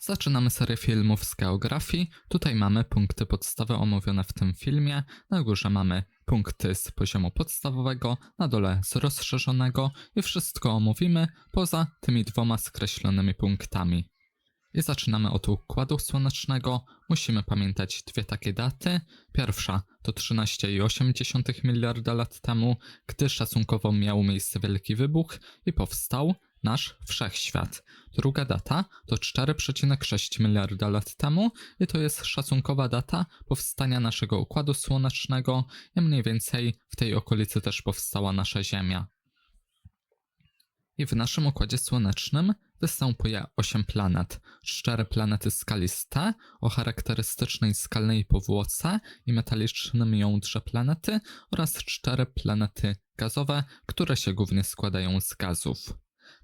Zaczynamy serię filmów z geografii. Tutaj mamy punkty podstawy omówione w tym filmie. Na górze mamy punkty z poziomu podstawowego, na dole z rozszerzonego i wszystko omówimy poza tymi dwoma skreślonymi punktami. I zaczynamy od Układu Słonecznego. Musimy pamiętać dwie takie daty. Pierwsza to 13,8 miliarda lat temu, gdy szacunkowo miał miejsce wielki wybuch i powstał nasz Wszechświat. Druga data to 4,6 miliarda lat temu i to jest szacunkowa data powstania naszego Układu Słonecznego i mniej więcej w tej okolicy też powstała nasza Ziemia. I w naszym Układzie Słonecznym występuje 8 planet. 4 planety skaliste o charakterystycznej skalnej powłoce i metalicznym jądrze planety oraz 4 planety gazowe, które się głównie składają z gazów.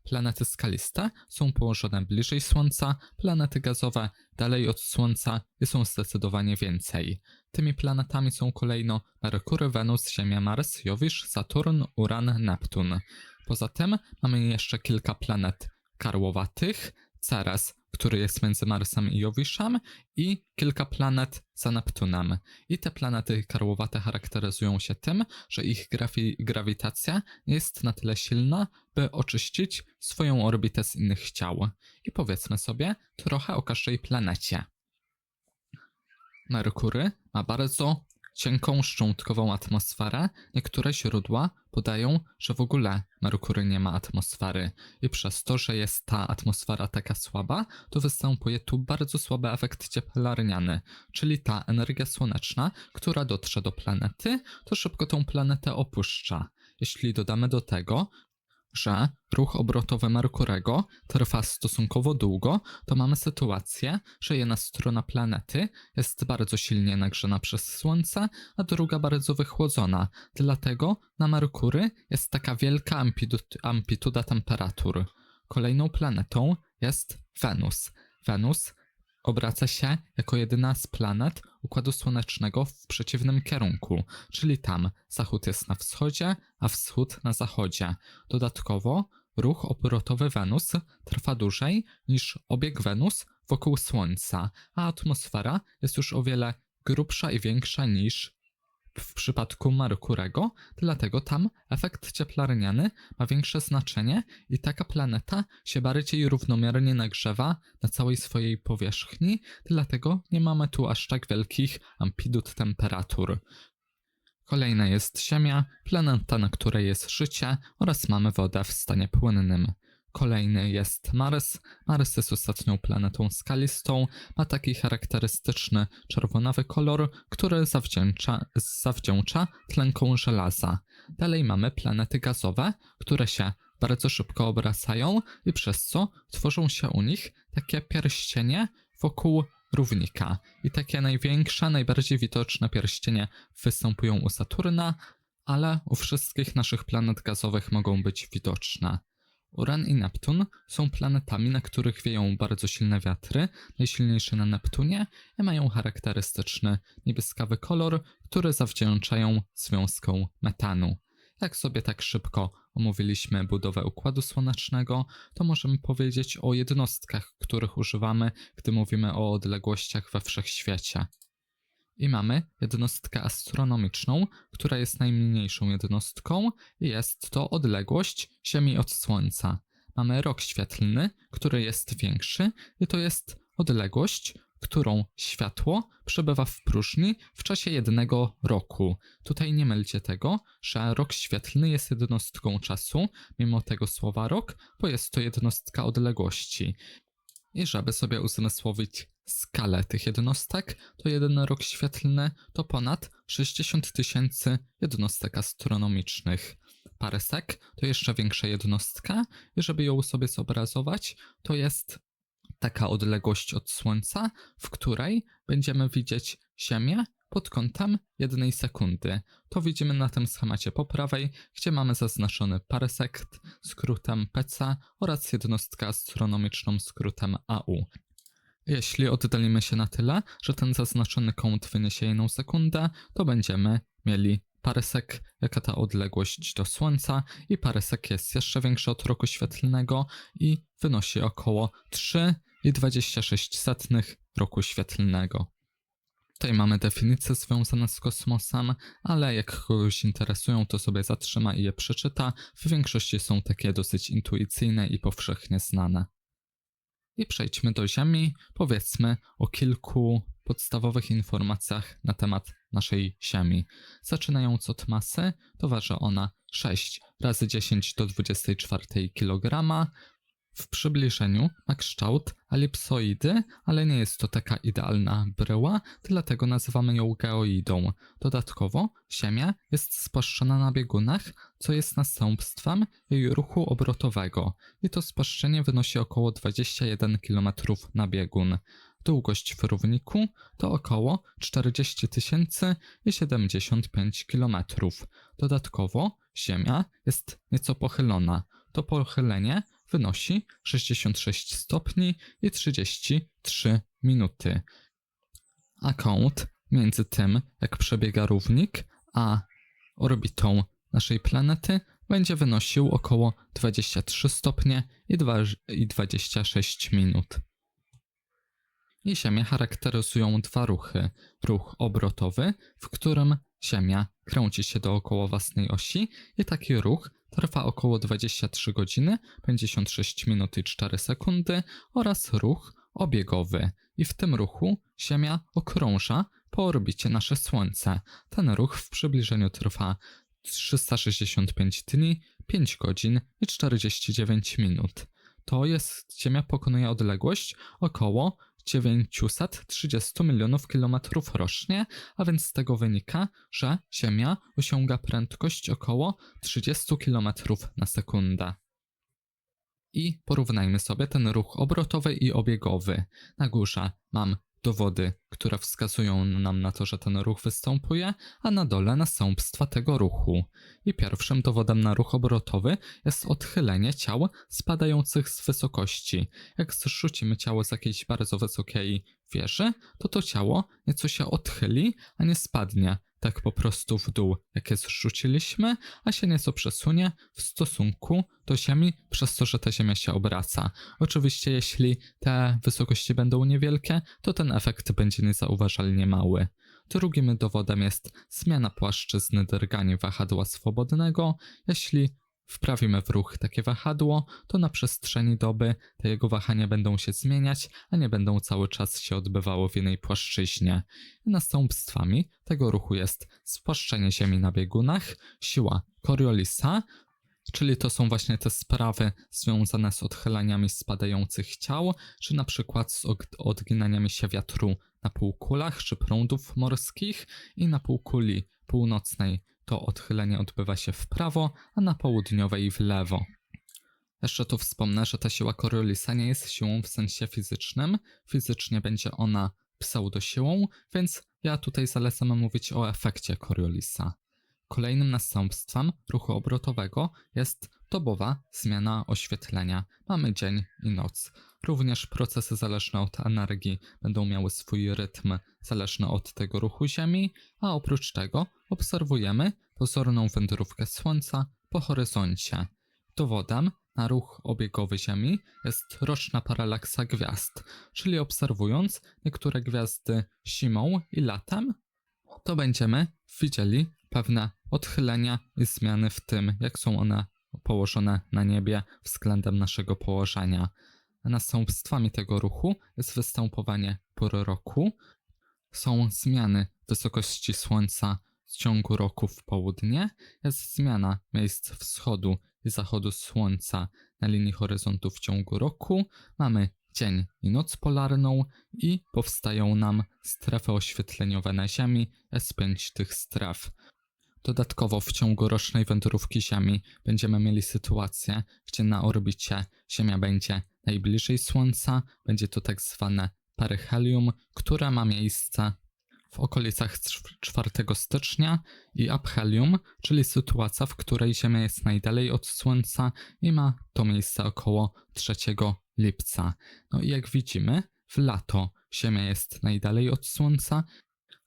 Planety skaliste są położone bliżej Słońca, planety gazowe dalej od Słońca i są zdecydowanie więcej. Tymi planetami są kolejno Merkury, Wenus, Ziemia, Mars, Jowisz, Saturn, Uran, Neptun. Poza tym mamy jeszcze kilka planet karłowatych, Ceres, który jest między Marsem i Jowiszem i kilka planet za Neptunem. I te planety karłowate charakteryzują się tym, że ich grafi- grawitacja jest na tyle silna, by oczyścić swoją orbitę z innych ciał. I powiedzmy sobie trochę o każdej planecie. Merkury ma bardzo cienką, szczątkową atmosferę. Niektóre źródła podają, że w ogóle Merkury nie ma atmosfery i przez to, że jest ta atmosfera taka słaba, to występuje tu bardzo słaby efekt cieplarniany, czyli ta energia słoneczna, która dotrze do planety, to szybko tą planetę opuszcza. Jeśli dodamy do tego, że ruch obrotowy Merkurego trwa stosunkowo długo, to mamy sytuację, że jedna strona planety jest bardzo silnie nagrzana przez Słońce, a druga bardzo wychłodzona. Dlatego na Merkury jest taka wielka amplituda, temperatur. Kolejną planetą jest Wenus. Wenus obraca się jako jedyna z planet Układu Słonecznego w przeciwnym kierunku, czyli tam zachód jest na wschodzie, a wschód na zachodzie. Dodatkowo ruch obrotowy Wenus trwa dłużej niż obieg Wenus wokół Słońca, a atmosfera jest już o wiele grubsza i większa niż w przypadku Merkurego, dlatego tam efekt cieplarniany ma większe znaczenie i taka planeta się bardziej równomiernie nagrzewa na całej swojej powierzchni, dlatego nie mamy tu aż tak wielkich amplitud temperatur. Kolejna jest Ziemia, planeta, na której jest życie oraz mamy wodę w stanie płynnym. Kolejny jest Mars. Mars jest ostatnią planetą skalistą, ma taki charakterystyczny czerwonawy kolor, który zawdzięcza, zawdzięcza tlenką żelaza. Dalej mamy planety gazowe, które się bardzo szybko obracają i przez co tworzą się u nich takie pierścienie wokół równika. I takie największe, najbardziej widoczne pierścienie występują u Saturna, ale u wszystkich naszych planet gazowych mogą być widoczne. Uran i Neptun są planetami, na których wieją bardzo silne wiatry, najsilniejsze na Neptunie i mają charakterystyczny niebieskawy kolor, który zawdzięczają związkom metanu. Jak sobie tak szybko omówiliśmy budowę Układu Słonecznego, to możemy powiedzieć o jednostkach, których używamy, gdy mówimy o odległościach we wszechświecie. I mamy jednostkę astronomiczną, która jest najmniejszą jednostką i jest to odległość Ziemi od Słońca. Mamy rok świetlny, który jest większy i to jest odległość, którą światło przebywa w próżni w czasie jednego roku. Tutaj nie mylcie tego, że rok świetlny jest jednostką czasu, mimo tego słowa rok, bo jest to jednostka odległości. I żeby sobie uzmysłowić skalę tych jednostek, to jeden rok świetlny to ponad 60 tysięcy jednostek astronomicznych. Parsek to jeszcze większa jednostka i żeby ją sobie zobrazować, to jest taka odległość od Słońca, w której będziemy widzieć Ziemię pod kątem jednej sekundy. To widzimy na tym schemacie po prawej, gdzie mamy zaznaczony parsekt skrótem PC oraz jednostkę astronomiczną skrótem AU. Jeśli oddalimy się na tyle, że ten zaznaczony kąt wyniesie jedną sekundę, to będziemy mieli parsek, jaka ta odległość do Słońca i parsek jest jeszcze większy od roku świetlnego i wynosi około 3 i 26 setnych roku świetlnego. Tutaj mamy definicje związane z kosmosem, ale jak kogoś interesują, to sobie zatrzyma i je przeczyta. W większości są takie dosyć intuicyjne i powszechnie znane. I przejdźmy do Ziemi. Powiedzmy o kilku podstawowych informacjach na temat naszej Ziemi. Zaczynając od masy, to waży ona 6 razy 10 do 24 kg. W przybliżeniu ma kształt elipsoidy, ale nie jest to taka idealna bryła, dlatego nazywamy ją geoidą. Dodatkowo Ziemia jest spłaszczona na biegunach, co jest następstwem jej ruchu obrotowego i to spłaszczenie wynosi około 21 km na biegun. Długość w równiku to około 40 tysięcy i 75 km. Dodatkowo Ziemia jest nieco pochylona. To pochylenie wynosi 66 stopni i 33 minuty. A kąt między tym, jak przebiega równik, a orbitą naszej planety będzie wynosił około 23 stopnie i dwa- i 26 minut. I Ziemię charakteryzują dwa ruchy. Ruch obrotowy, w którym Ziemia kręci się dookoła własnej osi i taki ruch trwa około 23 godziny, 56 minut i 4 sekundy oraz ruch obiegowy. I w tym ruchu Ziemia okrąża po orbicie nasze Słońce. Ten ruch w przybliżeniu trwa 365 dni, 5 godzin i 49 minut. To jest, Ziemia pokonuje odległość około 930 milionów kilometrów rocznie, a więc z tego wynika, że Ziemia osiąga prędkość około 30 km na sekundę. I porównajmy sobie ten ruch obrotowy i obiegowy. Na górze mam dowody, które wskazują nam na to, że ten ruch występuje, a na dole następstwa tego ruchu. I pierwszym dowodem na ruch obrotowy jest odchylenie ciał spadających z wysokości. Jak zrzucimy ciało z jakiejś bardzo wysokiej wieży, to to ciało nieco się odchyli, a nie spadnie tak po prostu w dół, jakie zrzuciliśmy, a się nieco przesunie w stosunku do Ziemi, przez to, że ta Ziemia się obraca. Oczywiście, jeśli te wysokości będą niewielkie, to ten efekt będzie niezauważalnie mały. Drugim dowodem jest zmiana płaszczyzny drgania wahadła swobodnego. Jeśli wprawimy w ruch takie wahadło, to na przestrzeni doby te jego wahania będą się zmieniać, a nie będą cały czas się odbywało w jednej płaszczyźnie. Następstwami tego ruchu jest spłaszczenie Ziemi na biegunach, siła Coriolisa, czyli to są właśnie te sprawy związane z odchylaniami spadających ciał, czy na przykład z odginaniami się wiatru na półkulach czy prądów morskich i na półkuli północnej to odchylenie odbywa się w prawo, a na południowej w lewo. Jeszcze tu wspomnę, że ta siła Coriolisa nie jest siłą w sensie fizycznym. Fizycznie będzie ona pseudosiłą, więc ja tutaj zalecam mówić o efekcie Coriolisa. Kolejnym następstwem ruchu obrotowego jest dobowa zmiana oświetlenia. Mamy dzień i noc. Również procesy zależne od energii będą miały swój rytm zależny od tego ruchu Ziemi, a oprócz tego obserwujemy pozorną wędrówkę Słońca po horyzoncie. Dowodem na ruch obiegowy Ziemi jest roczna paralaksa gwiazd, czyli obserwując niektóre gwiazdy zimą i latem, to będziemy widzieli pewne odchylenia i zmiany w tym, jak są one położone na niebie względem naszego położenia. Następstwami tego ruchu jest występowanie pór roku, są zmiany wysokości Słońca w ciągu roku w południe, jest zmiana miejsc wschodu i zachodu Słońca na linii horyzontu w ciągu roku, mamy dzień i noc polarną i powstają nam strefy oświetleniowe na Ziemi, S5 tych stref. Dodatkowo w ciągu rocznej wędrówki Ziemi będziemy mieli sytuację, gdzie na orbicie Ziemia będzie najbliżej Słońca, będzie to tak zwane peryhelium, które ma miejsce w okolicach 4 stycznia i aphelium, czyli sytuacja, w której Ziemia jest najdalej od Słońca i ma to miejsce około 3 lipca. No i jak widzimy, w lato Ziemia jest najdalej od Słońca,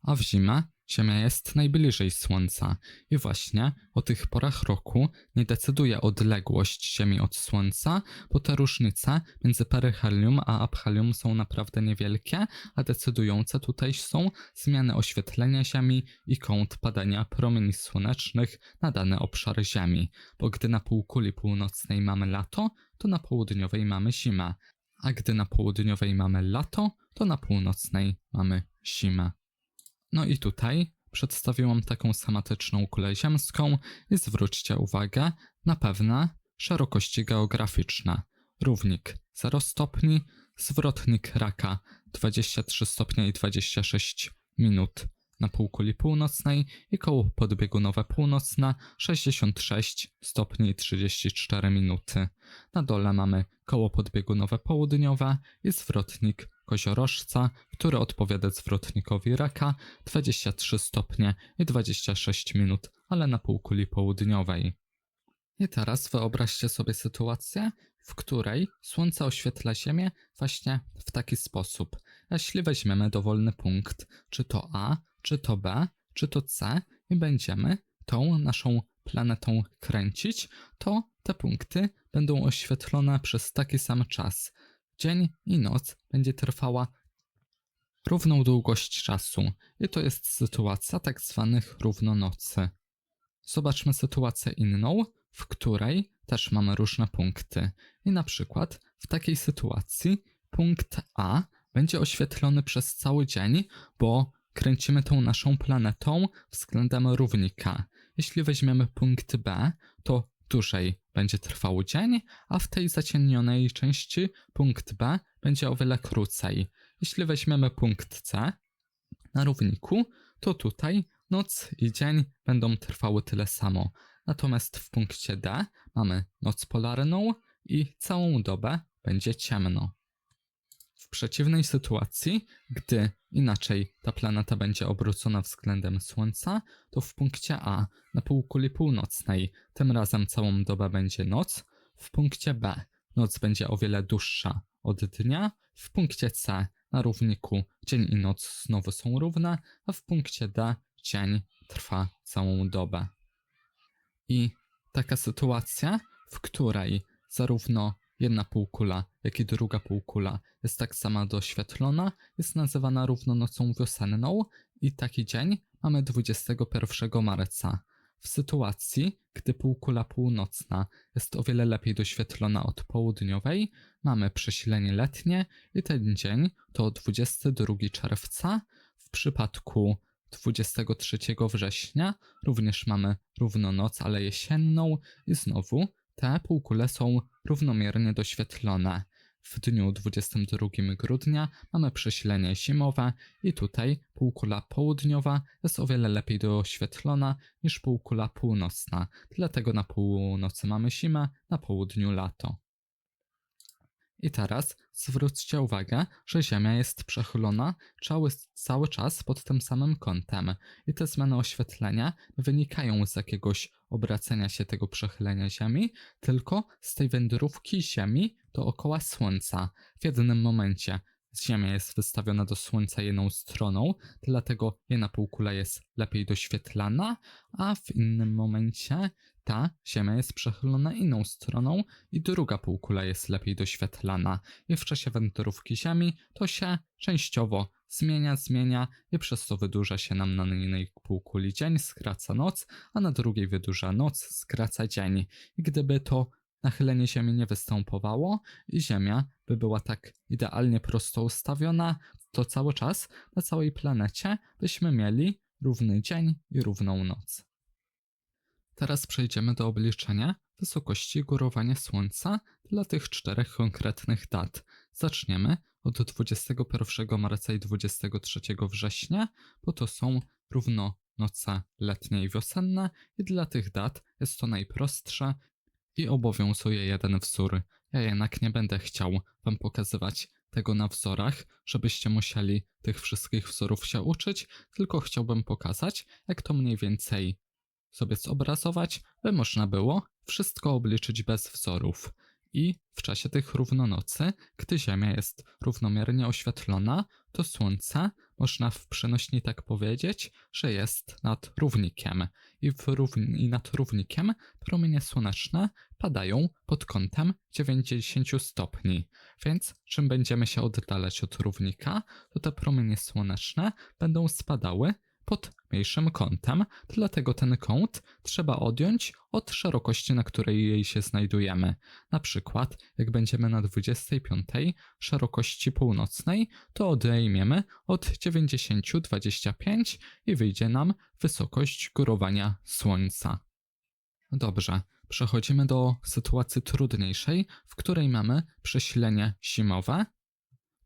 a w zimę Ziemia jest najbliżej Słońca i właśnie o tych porach roku nie decyduje odległość Ziemi od Słońca, bo te różnice między peryhelium a aphelium są naprawdę niewielkie, a decydujące tutaj są zmiany oświetlenia Ziemi i kąt padania promieni słonecznych na dany obszar Ziemi, bo gdy na półkuli północnej mamy lato, to na południowej mamy zimę, a gdy na południowej mamy lato, to na północnej mamy zimę. No i tutaj przedstawiłam taką schematyczną kulę ziemską i zwróćcie uwagę na pewne szerokości geograficzne. Równik 0 stopni, zwrotnik raka 23 stopnie i 26 minut na półkuli północnej i koło podbiegunowe północne 66 stopni i 34 minuty. Na dole mamy koło podbiegunowe południowe i zwrotnik koziorożca, który odpowiada zwrotnikowi raka 23 stopnie i 26 minut, ale na półkuli południowej. I teraz wyobraźcie sobie sytuację, w której Słońce oświetla Ziemię właśnie w taki sposób. Jeśli weźmiemy dowolny punkt, czy to A, czy to B, czy to C i będziemy tą naszą planetą kręcić, to te punkty będą oświetlone przez taki sam czas. Dzień i noc będzie trwała równą długość czasu i to jest sytuacja tak zwanych równonocy. Zobaczmy sytuację inną, w której też mamy różne punkty. I na przykład w takiej sytuacji punkt A będzie oświetlony przez cały dzień, bo kręcimy tą naszą planetą względem równika. Jeśli weźmiemy punkt B, to dłużej będzie trwał dzień, a w tej zacienionej części punkt B będzie o wiele krócej. Jeśli weźmiemy punkt C na równiku, to tutaj noc i dzień będą trwały tyle samo. Natomiast w punkcie D mamy noc polarną i całą dobę będzie ciemno. W przeciwnej sytuacji, gdy inaczej ta planeta będzie obrócona względem Słońca, to w punkcie A na półkuli północnej tym razem całą dobę będzie noc, w punkcie B noc będzie o wiele dłuższa od dnia, w punkcie C na równiku dzień i noc znowu są równe, a w punkcie D dzień trwa całą dobę. I taka sytuacja, w której zarówno jedna półkula, jak i druga półkula jest tak sama doświetlona, jest nazywana równonocą wiosenną i taki dzień mamy 21 marca. W sytuacji, gdy półkula północna jest o wiele lepiej doświetlona od południowej, mamy przesilenie letnie i ten dzień to 22 czerwca. W przypadku 23 września również mamy równonoc, ale jesienną i znowu te półkule są równomiernie doświetlone. W dniu 22 grudnia mamy przesilenie zimowe i tutaj półkula południowa jest o wiele lepiej doświetlona niż półkula północna, dlatego na północy mamy zimę, na południu lato. I teraz zwróćcie uwagę, że Ziemia jest przechylona cały, cały czas pod tym samym kątem. I te zmiany oświetlenia wynikają z jakiegoś obracania się tego przechylenia Ziemi, tylko z tej wędrówki Ziemi dookoła Słońca. W jednym momencie Ziemia jest wystawiona do Słońca jedną stroną, dlatego jedna półkula jest lepiej doświetlana, a w innym momencie ta Ziemia jest przechylona inną stroną i druga półkula jest lepiej doświetlana. I w czasie wędrówki Ziemi to się częściowo zmienia, zmienia i przez to wydłuża się nam na jednej półkuli dzień, skraca noc, a na drugiej wydłuża noc, skraca dzień. I gdyby to nachylenie Ziemi nie występowało i Ziemia by była tak idealnie prosto ustawiona, to cały czas na całej planecie byśmy mieli równy dzień i równą noc. Teraz przejdziemy do obliczenia wysokości górowania Słońca dla tych czterech konkretnych dat. Zaczniemy od 21 marca i 23 września, bo to są równo noce letnie i wiosenne i dla tych dat jest to najprostsze i obowiązuje jeden wzór. Ja jednak nie będę chciał Wam pokazywać tego na wzorach, żebyście musieli tych wszystkich wzorów się uczyć, tylko chciałbym pokazać, jak to mniej więcej sobie zobrazować, by można było wszystko obliczyć bez wzorów. I w czasie tych równonocy, gdy Ziemia jest równomiernie oświetlona, to Słońce, można w przenośni tak powiedzieć, że jest nad równikiem. I, równi, I nad równikiem promienie słoneczne padają pod kątem 90 stopni. Więc czym będziemy się oddalać od równika, to te promienie słoneczne będą spadały pod mniejszym kątem, dlatego ten kąt trzeba odjąć od szerokości, na której jej się znajdujemy. Na przykład, jak będziemy na 25 szerokości północnej, to odejmiemy od 90-25 i wyjdzie nam wysokość górowania Słońca. Dobrze, przechodzimy do sytuacji trudniejszej, w której mamy przesilenie zimowe.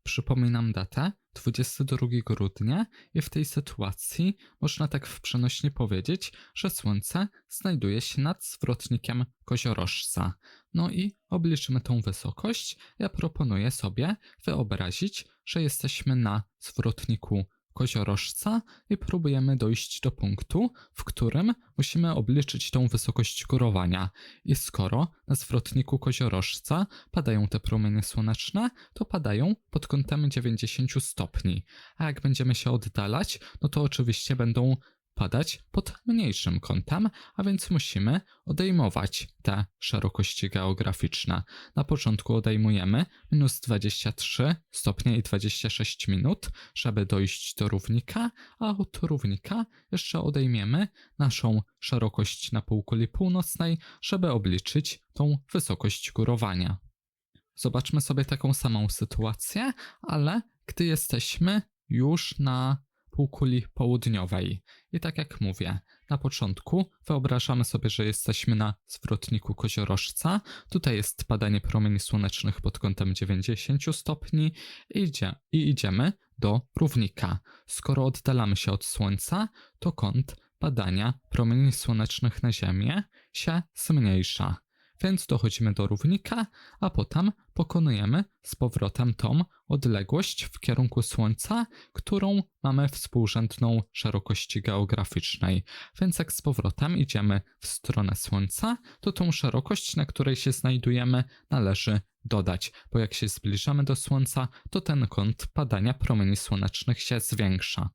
Przypominam datę 22 grudnia i w tej sytuacji można tak w przenośnie powiedzieć, że Słońce znajduje się nad zwrotnikiem koziorożca. No i obliczymy tą wysokość. Ja proponuję sobie wyobrazić, że jesteśmy na zwrotniku koziorożca i próbujemy dojść do punktu, w którym musimy obliczyć tą wysokość górowania. I skoro na zwrotniku koziorożca padają te promienie słoneczne, to padają pod kątem 90 stopni. A jak będziemy się oddalać, no to oczywiście będą padać pod mniejszym kątem, a więc musimy odejmować te szerokości geograficzne. Na początku odejmujemy minus 23 stopnie i 26 minut, żeby dojść do równika, a od równika jeszcze odejmiemy naszą szerokość na półkuli północnej, żeby obliczyć tą wysokość górowania. Zobaczmy sobie taką samą sytuację, ale gdy jesteśmy już na półkuli południowej. I tak jak mówię, na początku wyobrażamy sobie, że jesteśmy na zwrotniku koziorożca. Tutaj jest padanie promieni słonecznych pod kątem 90 stopni i, idzie, i idziemy do równika. Skoro oddalamy się od Słońca, to kąt padania promieni słonecznych na Ziemię się zmniejsza więc dochodzimy do równika, a potem pokonujemy z powrotem tą odległość w kierunku Słońca, którą mamy współrzędną szerokości geograficznej. Więc jak z powrotem idziemy w stronę Słońca, to tą szerokość, na której się znajdujemy, należy dodać, bo jak się zbliżamy do Słońca, to ten kąt padania promieni słonecznych się zwiększa.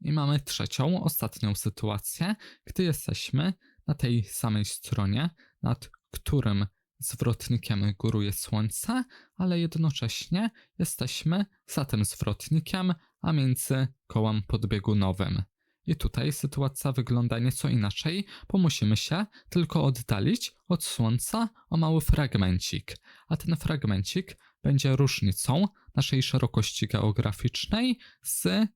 I mamy trzecią, ostatnią sytuację, gdy jesteśmy na tej samej stronie, nad którym zwrotnikiem góruje Słońce, ale jednocześnie jesteśmy za tym zwrotnikiem, a między kołem podbiegunowym. I tutaj sytuacja wygląda nieco inaczej, bo musimy się tylko oddalić od Słońca o mały fragmencik, a ten fragmencik będzie różnicą naszej szerokości geograficznej z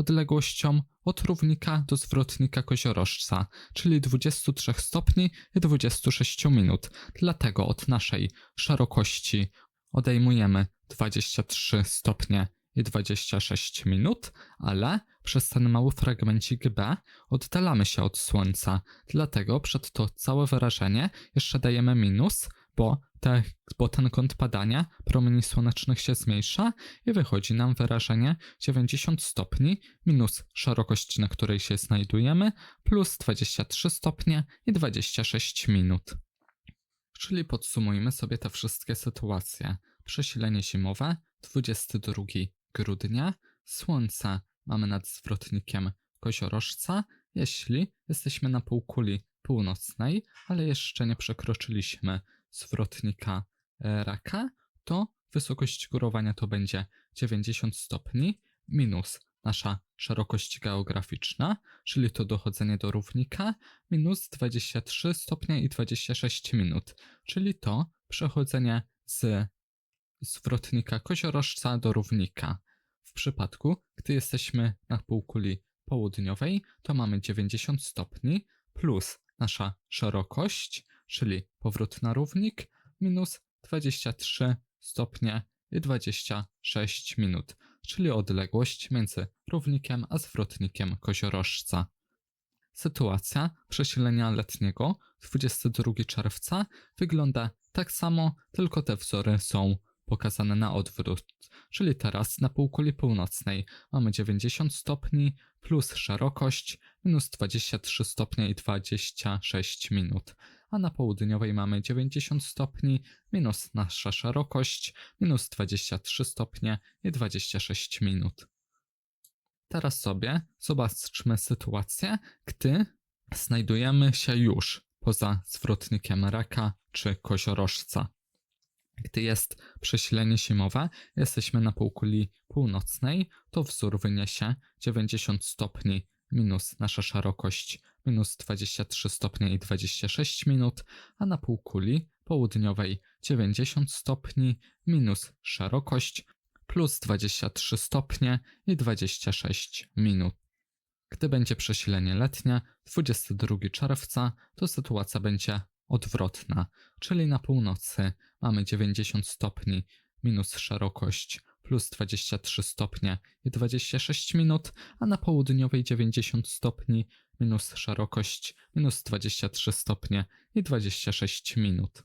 odległością od równika do zwrotnika koziorożca, czyli 23 stopni i 26 minut. Dlatego od naszej szerokości odejmujemy 23 stopnie i 26 minut, ale przez ten mały fragmencik B oddalamy się od Słońca. Dlatego przed to całe wyrażenie jeszcze dajemy minus, bo, te, bo ten kąt padania promieni słonecznych się zmniejsza i wychodzi nam wyrażenie 90 stopni minus szerokość, na której się znajdujemy, plus 23 stopnie i 26 minut. Czyli podsumujmy sobie te wszystkie sytuacje. Przesilenie zimowe 22 grudnia, słońce mamy nad zwrotnikiem koziorożca, jeśli jesteśmy na półkuli północnej, ale jeszcze nie przekroczyliśmy zwrotnika e, raka, to wysokość górowania to będzie 90 stopni minus nasza szerokość geograficzna, czyli to dochodzenie do równika, minus 23 stopnie i 26 minut, czyli to przechodzenie z zwrotnika koziorożca do równika. W przypadku, gdy jesteśmy na półkuli południowej, to mamy 90 stopni plus nasza szerokość, czyli powrót na równik, minus 23 stopnie i 26 minut, czyli odległość między równikiem a zwrotnikiem koziorożca. Sytuacja przesilenia letniego 22 czerwca wygląda tak samo, tylko te wzory są pokazane na odwrót, czyli teraz na półkuli północnej mamy 90 stopni plus szerokość minus 23 stopnie i 26 minut, a na południowej mamy 90 stopni minus nasza szerokość, minus 23 stopnie i 26 minut. Teraz sobie zobaczmy sytuację, gdy znajdujemy się już poza zwrotnikiem raka czy koziorożca. Gdy jest przesilenie zimowe, jesteśmy na półkuli północnej, to wzór wyniesie 90 stopni minus nasza szerokość minus 23 stopnie i 26 minut, a na półkuli południowej 90 stopni minus szerokość plus 23 stopnie i 26 minut. Gdy będzie przesilenie letnie, 22 czerwca, to sytuacja będzie odwrotna, czyli na północy mamy 90 stopni minus szerokość plus 23 stopnie i 26 minut, a na południowej 90 stopni minus szerokość minus 23 stopnie i 26 minut.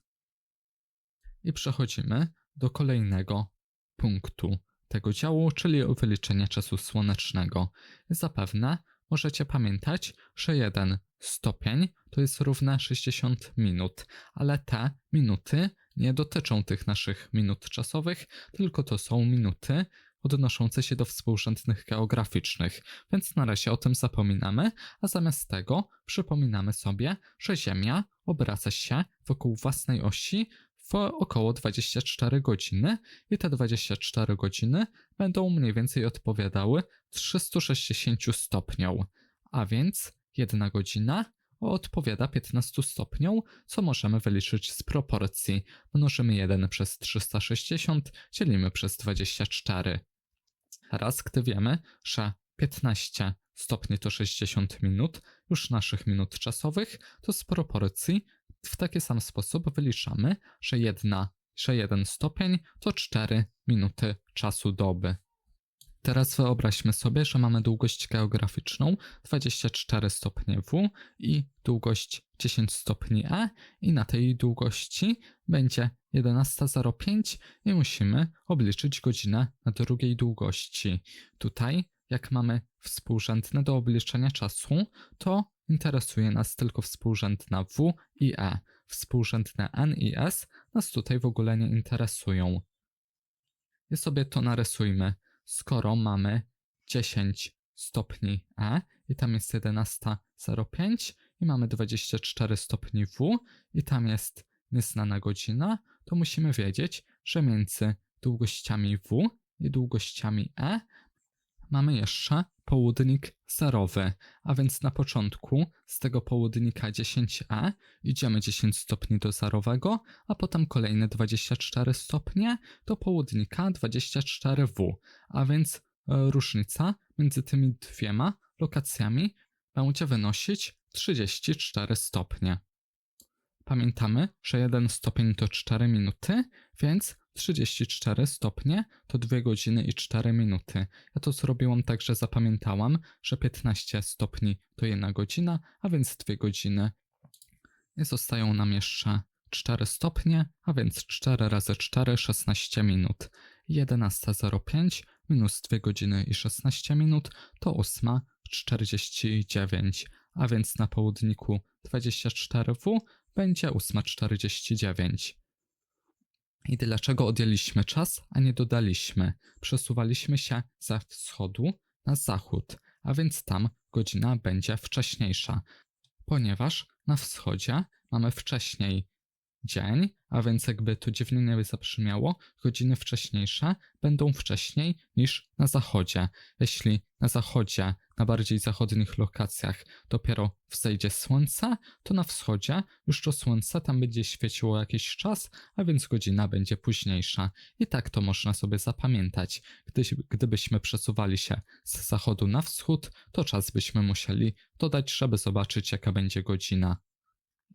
I przechodzimy do kolejnego punktu tego działu, czyli wyliczenia czasu słonecznego. Zapewne możecie pamiętać, że 1 stopień to jest równe 60 minut, ale te minuty nie dotyczą tych naszych minut czasowych, tylko to są minuty odnoszące się do współrzędnych geograficznych, więc na razie o tym zapominamy, a zamiast tego przypominamy sobie, że Ziemia obraca się wokół własnej osi w około 24 godziny i te 24 godziny będą mniej więcej odpowiadały 360 stopniom, a więc jedna godzina odpowiada 15 stopniom, co możemy wyliczyć z proporcji. Mnożymy 1 przez 360, dzielimy przez 24. Raz, gdy wiemy, że 15 stopni to 60 minut, już naszych minut czasowych, to z proporcji w taki sam sposób wyliczamy, że, jedna, że 1 stopień to 4 minuty czasu doby. Teraz wyobraźmy sobie, że mamy długość geograficzną 24 stopnie W i długość 10 stopni E i na tej długości będzie 11.05 i musimy obliczyć godzinę na drugiej długości. Tutaj, jak mamy współrzędne do obliczenia czasu, to interesuje nas tylko współrzędna W i E. Współrzędne N i S nas tutaj w ogóle nie interesują. I sobie to narysujmy skoro mamy 10 stopni E i tam jest 11.05 i mamy 24 stopni W i tam jest nieznana godzina, to musimy wiedzieć, że między długościami W i długościami E mamy jeszcze południk zerowy, a więc na początku z tego południka 10e idziemy 10 stopni do zerowego, a potem kolejne 24 stopnie do południka 24w, a więc e, różnica między tymi dwiema lokacjami będzie wynosić 34 stopnie. Pamiętamy, że 1 stopień to 4 minuty, więc 34 stopnie to 2 godziny i 4 minuty. Ja to zrobiłam tak, że zapamiętałam, że 15 stopni to 1 godzina, a więc 2 godziny. I zostają nam jeszcze 4 stopnie, a więc 4 razy 4 16 minut. 11.05 minus 2 godziny i 16 minut to 8.49, a więc na południku 24W będzie 8.49. I dlaczego odjęliśmy czas, a nie dodaliśmy? Przesuwaliśmy się ze wschodu na zachód, a więc tam godzina będzie wcześniejsza, ponieważ na wschodzie mamy wcześniej dzień, a więc jakby to dziwnie nie zabrzmiało, godziny wcześniejsze będą wcześniej niż na zachodzie. Jeśli na zachodzie, na bardziej zachodnich lokacjach dopiero wzejdzie słońce, to na wschodzie już to słońce tam będzie świeciło jakiś czas, a więc godzina będzie późniejsza. I tak to można sobie zapamiętać. Gdy, gdybyśmy przesuwali się z zachodu na wschód, to czas byśmy musieli dodać, żeby zobaczyć jaka będzie godzina.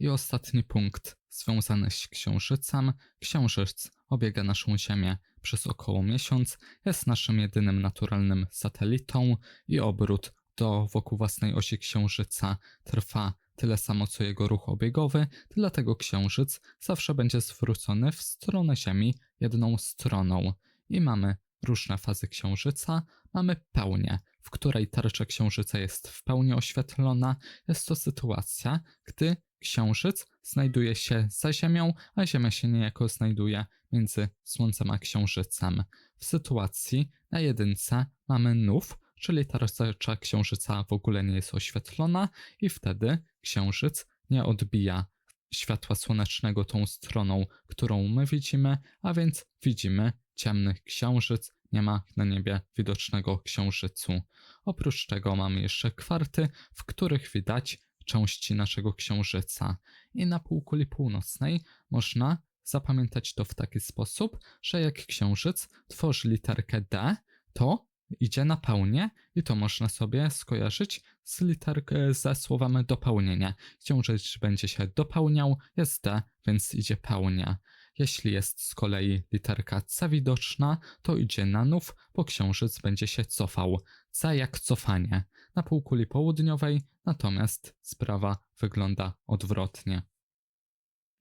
I ostatni punkt związany z Księżycem. Księżyc obiega naszą Ziemię przez około miesiąc, jest naszym jedynym naturalnym satelitą i obrót do wokół własnej osi Księżyca trwa tyle samo co jego ruch obiegowy, dlatego Księżyc zawsze będzie zwrócony w stronę Ziemi jedną stroną. I mamy różne fazy Księżyca, mamy pełnię, w której tarcza Księżyca jest w pełni oświetlona. Jest to sytuacja, gdy księżyc znajduje się za Ziemią, a Ziemia się niejako znajduje między Słońcem a Księżycem. W sytuacji na jedynce mamy nów, czyli ta rozdzielcza Księżyca w ogóle nie jest oświetlona i wtedy Księżyc nie odbija światła słonecznego tą stroną, którą my widzimy, a więc widzimy ciemny księżyc, nie ma na niebie widocznego księżycu. Oprócz tego mamy jeszcze kwarty, w których widać części naszego księżyca. I na półkuli północnej można zapamiętać to w taki sposób, że jak księżyc tworzy literkę D, to idzie na pełnię i to można sobie skojarzyć z literkę ze słowem dopełnienie. Księżyc będzie się dopełniał, jest D, więc idzie pełnia. Jeśli jest z kolei literka C widoczna, to idzie na nów, bo księżyc będzie się cofał. C jak cofanie. Na półkuli południowej natomiast sprawa wygląda odwrotnie.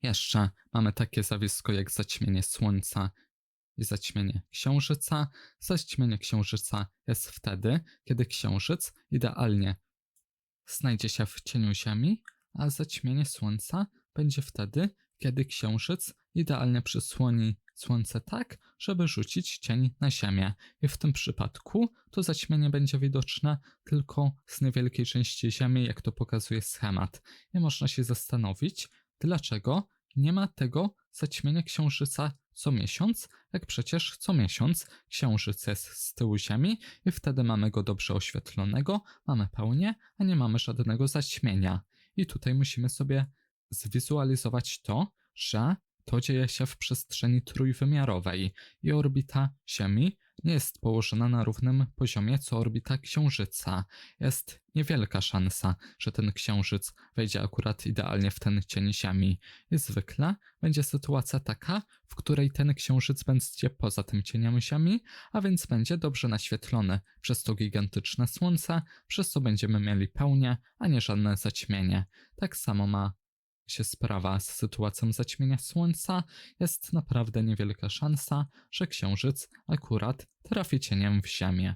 Jeszcze mamy takie zjawisko jak zaćmienie słońca i zaćmienie księżyca. Zaćmienie księżyca jest wtedy, kiedy księżyc idealnie znajdzie się w cieniu Ziemi, a zaćmienie słońca będzie wtedy, kiedy księżyc idealnie przysłoni słońce tak, żeby rzucić cień na Ziemię. I w tym przypadku to zaćmienie będzie widoczne tylko z niewielkiej części Ziemi, jak to pokazuje schemat. I można się zastanowić, dlaczego nie ma tego zaćmienia księżyca co miesiąc, jak przecież co miesiąc księżyc jest z tyłu Ziemi i wtedy mamy go dobrze oświetlonego, mamy pełnię, a nie mamy żadnego zaćmienia. I tutaj musimy sobie zwizualizować to, że to dzieje się w przestrzeni trójwymiarowej i orbita Ziemi nie jest położona na równym poziomie co orbita Księżyca. Jest niewielka szansa, że ten Księżyc wejdzie akurat idealnie w ten cień Ziemi. I zwykle będzie sytuacja taka, w której ten Księżyc będzie poza tym cieniem Ziemi, a więc będzie dobrze naświetlony przez to gigantyczne Słońce, przez co będziemy mieli pełnię, a nie żadne zaćmienie. Tak samo ma się sprawa z sytuacją zaćmienia Słońca, jest naprawdę niewielka szansa, że Księżyc akurat trafi cieniem w Ziemię.